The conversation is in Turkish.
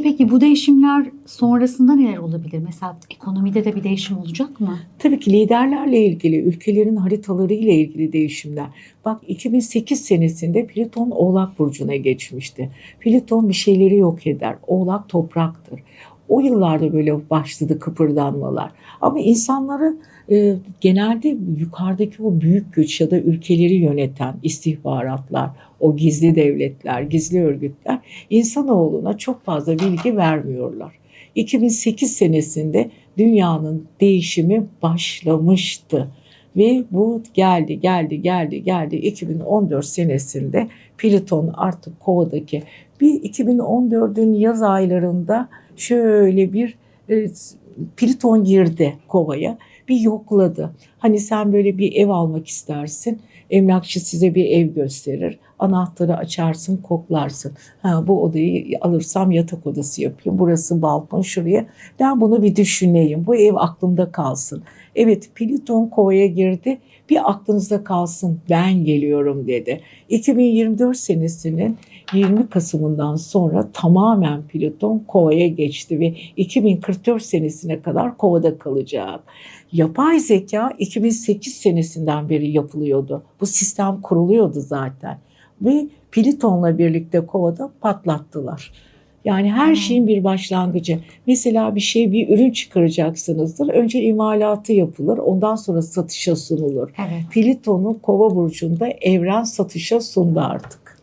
Şimdi peki bu değişimler sonrasında neler olabilir? Mesela ekonomide de bir değişim olacak mı? Tabii ki liderlerle ilgili, ülkelerin haritaları ile ilgili değişimler. Bak 2008 senesinde Plüton Oğlak Burcu'na geçmişti. Plüton bir şeyleri yok eder. Oğlak topraktır. O yıllarda böyle başladı kıpırdanmalar. Ama insanları e, genelde yukarıdaki o büyük güç ya da ülkeleri yöneten istihbaratlar, o gizli devletler, gizli örgütler insanoğluna çok fazla bilgi vermiyorlar. 2008 senesinde dünyanın değişimi başlamıştı. Ve bu geldi, geldi, geldi, geldi. 2014 senesinde Plüton artık kovadaki bir 2014'ün yaz aylarında şöyle bir e, Plüton girdi kovaya bir yokladı. Hani sen böyle bir ev almak istersin. Emlakçı size bir ev gösterir. Anahtarı açarsın, koklarsın. Ha, bu odayı alırsam yatak odası yapayım. Burası balkon şuraya. Ben bunu bir düşüneyim. Bu ev aklımda kalsın. Evet Plüton kovaya girdi. Bir aklınızda kalsın ben geliyorum dedi. 2024 senesinin 20 Kasım'ından sonra tamamen Plüton kovaya geçti ve 2044 senesine kadar kovada kalacak. Yapay zeka 2008 senesinden beri yapılıyordu. Bu sistem kuruluyordu zaten. Ve Plüton'la birlikte kovada patlattılar. Yani her Hmm. şeyin bir başlangıcı. Mesela bir şey, bir ürün çıkaracaksınızdır. Önce imalatı yapılır, ondan sonra satışa sunulur. Evet. Plüton'u kova burcunda evren satışa sundu artık.